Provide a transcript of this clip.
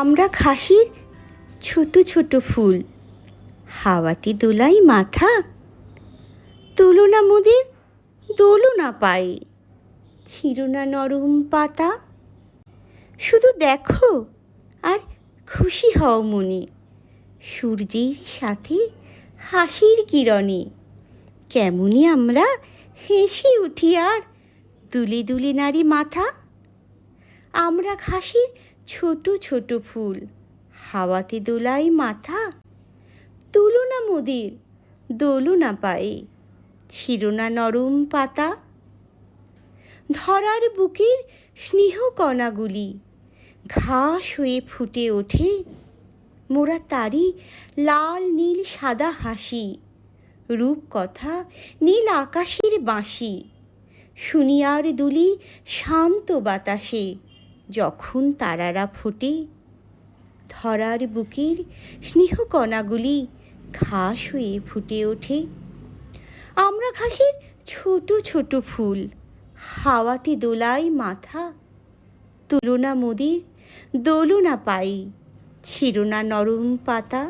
আমরা খাসির ছোট ছোট ফুল। হাওয়াতে দোলাই মাথা। তোলো না মোদের, দোলো না পায়ে ছিঁড়ো না নরম পাতা। শুধু দেখো আর খুশি হও মনে। সূর্যের সাথে হাসির কিরণে। কেমনই আমরা হেসে উঠি আর দুলে দুলে নারী মাথা। আমরা ঘাসের ছোট ছোট ফুল। হাওয়াতে দোলাই মাথা। তুলো না মোদের, দোলো না পায়ে। ছিল না নরম পাতা। ধরার বুকের স্নেহ কণাগুলি ঘাস হয়ে ফুটে ওঠে। মোরা তারি লাল, নীল, সাদা হাসি। রূপকথা নীল আকাশের বাঁশি। শুনিয়ার দুলি শান্ত বাতাসে। যখন তারারা ফোটে ধরার বুকের স্নেহকণাগুলি ঘাস হয়ে ফুটে ওঠে। আমরা ঘাসের ছোট ছোট ফুল, হাওয়াতে দোলাই মাথা তুলনা মোদের দোলনা পাই ছিল না নরম পাতা